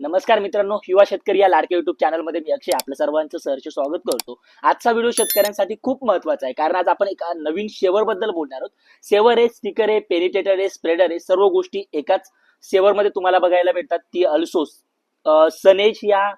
नमस्कार मित्रांनो युवा शेतकरी या लाडके युट्यूब चॅनलमध्ये मी अक्षय. आपल्या सर्वांचं सहर्ष स्वागत करतो. आजचा व्हिडिओ शेतकऱ्यांसाठी खूप महत्त्वाचा आहे. कारण आज आपण एका नवीन शेवर बद्दल बोलणार आहोत. सेवर आहे स्टिकर आहे पेनिटेटर आहे स्प्रेडर आहे. सर्व गोष्टी एकाच सेवरमध्ये तुम्हाला बघायला भेटतात ती अल्सोस सनेज या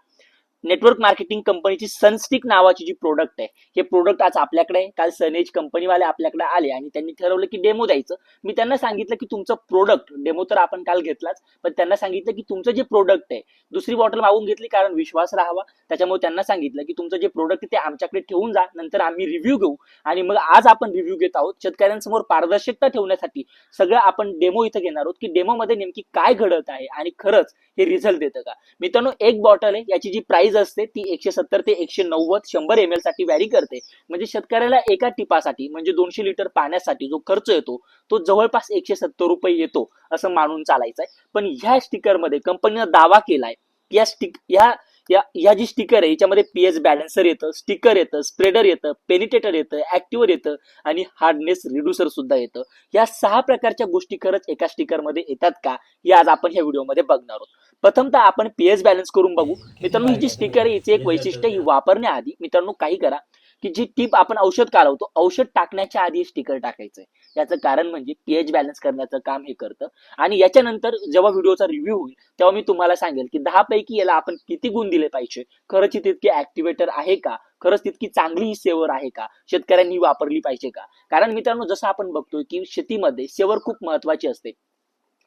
नेटवर्क मार्केटिंग कंपनीची सनस्टिक नावाची जी प्रोडक्ट आहे हे प्रोडक्ट आज आपल्याकडे आहे. काल सनेज कंपनीवाले आपल्याकडे आले आणि त्यांनी ठरवलं की डेमो द्यायचं. मी त्यांना सांगितलं की तुमचं प्रोडक्ट डेमो तर आपण काल घेतलाच पण त्यांना सांगितलं की तुमचं जे प्रोडक्ट आहे दुसरी बॉटल मागून घेतली कारण विश्वास राहावा. त्याच्यामुळे त्यांना सांगितलं की तुमचं जे प्रोडक्ट आहे ते आमच्याकडे ठेवून जा नंतर आम्ही रिव्ह्यू घेऊ. आणि मग आज आपण रिव्ह्यू घेत आहोत शेतकऱ्यांसमोर पारदर्शकता ठेवण्यासाठी. सगळं आपण डेमो इथं घेणार आहोत की डेमो मध्ये नेमकी काय घडत आहे आणि खरंच हे रिझल्ट देतं का? मित्रांनो एक बॉटल आहे याची जी प्राइस असते ती एकशे सत्तर ते एकशे नव्वद शंभर एम एलसाठी व्हॅरी करते. म्हणजे शेतकऱ्याला एका टिपासाठी म्हणजे दोनशे लिटर पाण्यासाठी जो खर्च येतो तो जवळपास एकशे सत्तर रुपये येतो असं मानून चालायचं आहे पण ह्या स्टिकरमध्ये कंपनीनं दावा केलाय या स्टिक या या या जी स्टिकर आहे याच्यामध्ये पीएच बॅलन्सर येतं स्टिकर येतं स्प्रेडर येतं पेनिटेटर येतं ऍक्टिव्हर येतं आणि हार्डनेस रिड्युसर सुद्धा येतं. या सहा प्रकारच्या गोष्टी खरंच एका स्टिकरमध्ये येतात का हे आज आपण ह्या व्हिडिओमध्ये बघणार आहोत. प्रथमतः आपण पीएच बॅलन्स करून बघू. मित्रांनो ही जी स्टिकर आहे हिचे एक वैशिष्ट्य ही वापरण्याआधी मित्रांनो काही करा की जी टीप आपण औषध कालवतो औषध टाकण्याच्या आधी स्टिकर टाकायचंय. याचं कारण म्हणजे पीएच बॅलन्स करण्याचं काम हे करतं. आणि याच्यानंतर जेव्हा व्हिडिओचा रिव्ह्यू होईल तेव्हा मी तुम्हाला सांगेल की दहा पैकी याला आपण किती गुण दिले पाहिजे? खरंच तितकी ऍक्टिव्हेटर आहे का? खरंच तितकी चांगली ही सेवर आहे का? शेतकऱ्यांनी वापरली पाहिजे का? कारण मित्रांनो जसं आपण बघतोय की शेतीमध्ये सेवर खूप महत्वाची असते.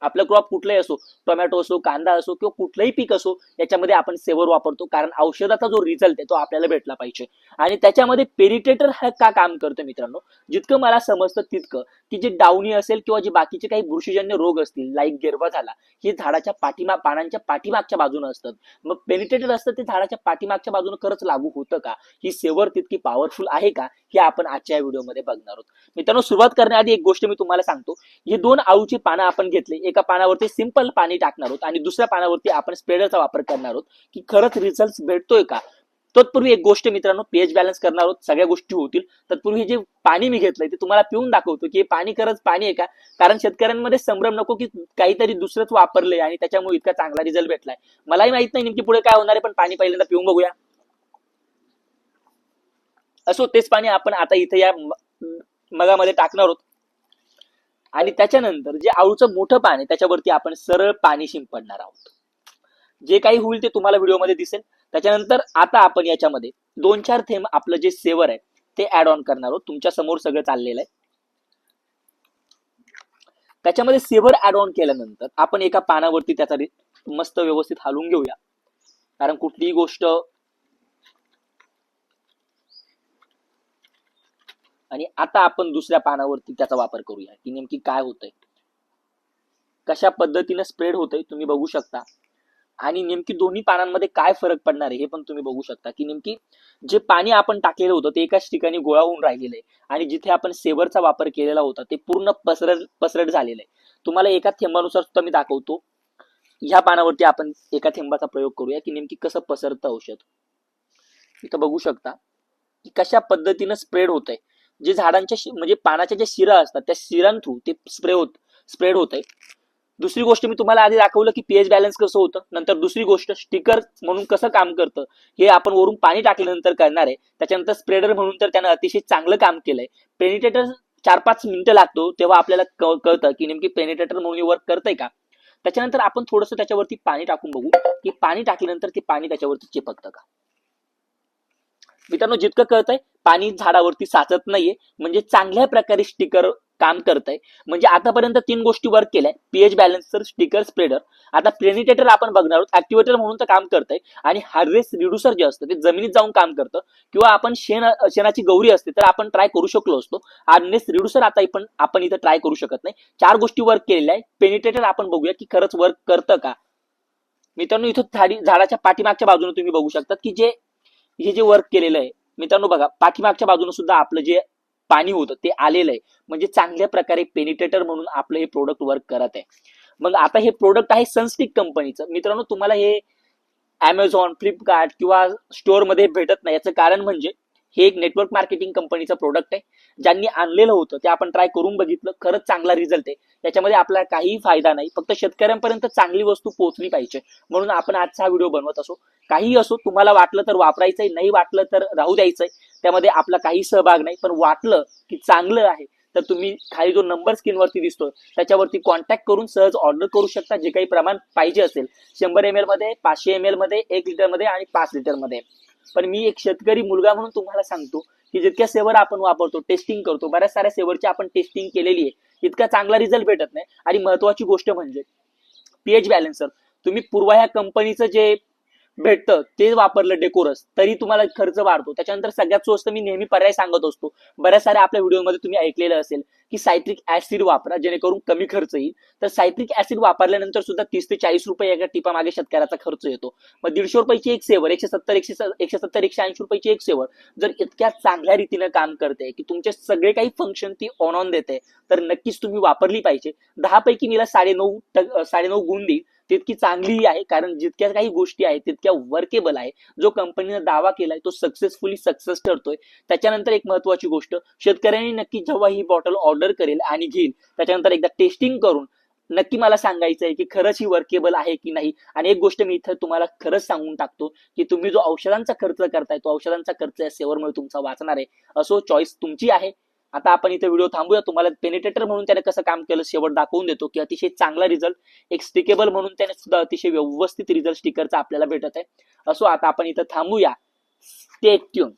आपलं क्रॉप कुठलंही असो टोमॅटो असो कांदा असो किंवा कुठलंही पीक असो याच्यामध्ये आपण सेवर वापरतो. कारण औषधाचा जो रिझल्ट आहे तो आपल्याला भेटला पाहिजे. आणि त्याच्यामध्ये पेरिटेटर हा का काम करतं मित्रांनो? जितकं मला समजतं तितकं. की जे डावणी असेल किंवा जे बाकीचे काही बुरशीजन्य रोग असतील लाईक गेरवा झाला हे झाडाच्या पाठीमा पानांच्या पाठीमागच्या बाजूने असतात. मग पेनिटेटर असतं ते झाडाच्या पाठीमागच्या बाजूने खरंच लागू होतं का? ही सेवर तितकी पॉवरफुल आहे का? हे आपण आजच्या व्हिडिओमध्ये बघणार आहोत. मित्रांनो सुरुवात करण्याआधी एक गोष्ट मी तुम्हाला सांगतो. ही दोन आळूची पानं आपण घेतली. एका पानावरती सिंपल पाणी टाकणार आहोत आणि दुसऱ्या पानावरती आपण स्प्रेडरचा वापर करणार आहोत की खरंच रिझल्ट भेटतोय का? तत्पूर्वी एक गोष्ट मित्रांनो पीएच बॅलन्स करणार आहोत. सगळ्या गोष्टी होतील. तत्पूर्वी जे पाणी मी घेतलंय ते तुम्हाला पिऊन दाखवतो की हे पाणी खरंच पाणी आहे का? कारण शेतकऱ्यांमध्ये संभ्रम नको की काहीतरी दुसरंच वापरलंय आणि त्याच्यामुळे इतका चांगला रिझल्ट भेटलाय. मलाही माहीत नाही नेमकी पुढे काय होणार आहे पण पाणी पहिल्यांदा पिऊन बघूया. असो तेच पाणी आपण आता इथे या मगामध्ये टाकणार आहोत. आणि त्याच्यानंतर जे आळूचं मोठं पान आहे त्याच्यावरती आपण सरळ पाणी शिंपडणार आहोत. जे काही होईल ते तुम्हाला व्हिडिओमध्ये दिसेल. त्याच्यानंतर आता आपण याच्यामध्ये दोन चार थेंब आपलं जे सेवर आहे ते ऍड ऑन करणार आहोत. तुमच्यासमोर सगळं चाललेलं आहे. त्याच्यामध्ये सेवर ऍड ऑन केल्यानंतर आपण एका पानावरती त्याचा मस्त व्यवस्थित हलवून घेऊया. कारण कुठलीही गोष्ट आणि आता आपण दुसऱ्या पानावरती त्याचा वापर करूया. की नेमकी काय होतंय? कशा पद्धतीने स्प्रेड होतंय तुम्ही बघू शकता. आणि नेमकी दोन्ही पानांमध्ये काय फरक पडणार आहे हे पण तुम्ही बघू शकता. की नेमकी जे पाणी आपण टाकलेलं होतं ते एकाच ठिकाणी गोळा होऊन राहिलेलं आहे. आणि जिथे आपण सेवरचा वापर केलेला होता ते पूर्ण पसरट पसरट झालेलं आहे. तुम्हाला एका थेंबानुसार सुद्धा मी दाखवतो. ह्या पानावरती आपण एका थेंबाचा प्रयोग करूया की नेमकी कसं पसरतं औषध. इथं बघू शकता की कशा पद्धतीनं स्प्रेड होतंय. जे झाडांच्या म्हणजे पानाच्या ज्या शिरा असतात त्या शिरांथ्रू ते स्प्रे होत स्प्रेड होत आहे दुसरी गोष्ट मी तुम्हाला आधी दाखवलं की पीएच बॅलन्स कसं होतं. नंतर दुसरी गोष्ट स्टिकर म्हणून कसं काम करतं हे आपण वरून पाणी टाकल्यानंतर करणार आहे. त्याच्यानंतर स्प्रेडर म्हणून तर त्यानं अतिशय चांगलं काम केलंय. पेनिटेटर चार पाच मिनिटं लागतो तेव्हा आपल्याला कळतं की नेमकी पेनिटेटर म्हणून वर्क करतंय का? त्याच्यानंतर आपण थोडंसं त्याच्यावरती पाणी टाकून बघू की पाणी टाकल्यानंतर ते पाणी त्याच्यावरती चिपकतं का? मित्रांनो जितकं कळतंय पाणी झाडावरती साचत नाहीये. म्हणजे चांगल्या प्रकारे स्टिकर काम करतंय. म्हणजे आतापर्यंत तीन गोष्टी वर्क केल्या. पीएच बॅलन्सर स्टिकर स्प्रेडर आता प्लेनिटेटर आपण बघणार आहोत. ऍक्टिवेटर म्हणून तर काम करतंय. आणि हार्वेस रिड्युसर जे असतं ते जमिनीत जाऊन काम करतं. किंवा आपण शेण शेणाची गौरी असते तर आपण ट्राय करू शकलो असतो. हार्नेस रिड्युसर आता पण आपण इथं ट्राय करू शकत नाही. चार गोष्टी वर्क केलेल्या आहे पेनिटेटर आपण बघूया की खरंच वर्क करतं का. मित्रांनो इथं झाडी झाडाच्या पाठीमागच्या बाजूने तुम्ही बघू शकतात की जे हे जे वर्क केलेलं आहे मित्रांनो बघा पाठीमागच्या बाजूने सुद्धा आपलं जे पाणी होतं ते आलेलं आहे. म्हणजे चांगल्या प्रकारे पेनिटेटर म्हणून आपलं हे प्रोडक्ट वर्क करत आहे. मग आता हे प्रोडक्ट आहे सनस्टिक कंपनीचं मित्रांनो तुम्हाला हे अमेझॉन फ्लिपकार्ट किंवा स्टोअरमध्ये भेटत नाही. याचं कारण म्हणजे हे एक नेटवर्क मार्केटिंग कंपनीचं प्रोडक्ट आहे. ज्यांनी आणलेलं होतं ते आपण ट्राय करून बघितलं खरंच चांगला रिझल्ट आहे. त्याच्यामध्ये आपला काहीही फायदा नाही. फक्त शेतकऱ्यांपर्यंत चांगली वस्तू पोहोचली पाहिजे. म्हणून आपण आजचा हा व्हिडिओ बनवत असो. काही असो तुम्हाला वाटलं तर वापरायचंय नाही वाटलं तर राहू द्यायचंय. त्यामध्ये आपला काही सहभाग नाही. पण वाटलं की चांगलं आहे तर तुम्ही खाली जो नंबर स्क्रीनवरती दिसतोय त्याच्यावरती कॉन्टॅक्ट करून सहज ऑर्डर करू शकता जे काही प्रमाण पाहिजे असेल. शंभर एम एलमध्ये पाचशे एम एलमध्ये एक लिटरमध्ये आणि पाच लिटरमध्ये. पण मी एक शेतकरी मुलगा म्हणून तुम्हाला सांगतो की जितक्या सेवर आपण वापरतो टेस्टिंग करतो बऱ्याच साऱ्या सेवरची आपण टेस्टिंग केलेली आहे इतका चांगला रिझल्ट भेटत नाही. आणि महत्वाची गोष्ट म्हणजे पीएच बॅलन्सर तुम्ही पूर्वा ह्या कंपनीचं जे भेटतं ते वापरलं डेकोरस तरी तुम्हाला खर्च वाढतो. त्याच्यानंतर सगळ्यात स्वस्त मी नेहमी पर्याय सांगत असतो. बऱ्याच साऱ्या आपल्या व्हिडिओमध्ये तुम्ही ऐकलेलं असेल. की सायट्रिक ऍसिड वापरा जेणेकरून कमी खर्च येईल. तर सायट्रिक ऍसिड वापरल्यानंतर सुद्धा तीस ते चाळीस रुपये एका टिपा मागे शेतकऱ्याचा खर्च येतो. मग दीडशे रुपयाची एक सेवर एकशे सत्तर एकशे एकशे सत्तर एकशे ऐंशी रुपयाची एक सेवर जर इतक्या चांगल्या रीतीने काम करते की तुमचे सगळे काही फंक्शन ती ऑन ऑन देते तर नक्कीच तुम्ही वापरली पाहिजे. दहा पैकी मीला साडेनऊ साडे नऊ गुण देईल. तितकी चांगलीही आहे कारण जितक्या काही गोष्टी आहेत तितक्या वर्केबल आहे. जो कंपनीने दावा केलाय तो सक्सेसफुली सक्सेस ठरतोय त्याच्यानंतर एक महत्वाची गोष्ट शेतकऱ्यांनी नक्की जेव्हा ही बॉटल ऑर्डर करेल आणि घेईल. त्याच्यानंतर एकदा टेस्टिंग करून नक्की मला सांगायचं आहे की खरंच ही वर्केबल आहे की नाही? आणि एक गोष्ट मी इथं तुम्हाला खरंच सांगून टाकतो की तुम्ही जो औषधांचा खर्च करताय तो औषधांचा खर्च या सेवरमुळे तुमचा वाचणार आहे. असो चॉईस तुमची आहे. आता आपण इथे व्हिडिओ थांबूया. तुम्हाला पेनिटेटर म्हणून त्याने कसं काम केलं शेवट दाखवून देतो की अतिशय चांगला रिझल्ट एक स्टिकेबल म्हणून त्याने सुद्धा अतिशय व्यवस्थित रिझल्ट स्टिकरचा आपल्याला भेटत आहे. असो आता आपण इथं थांबूया. Stay tune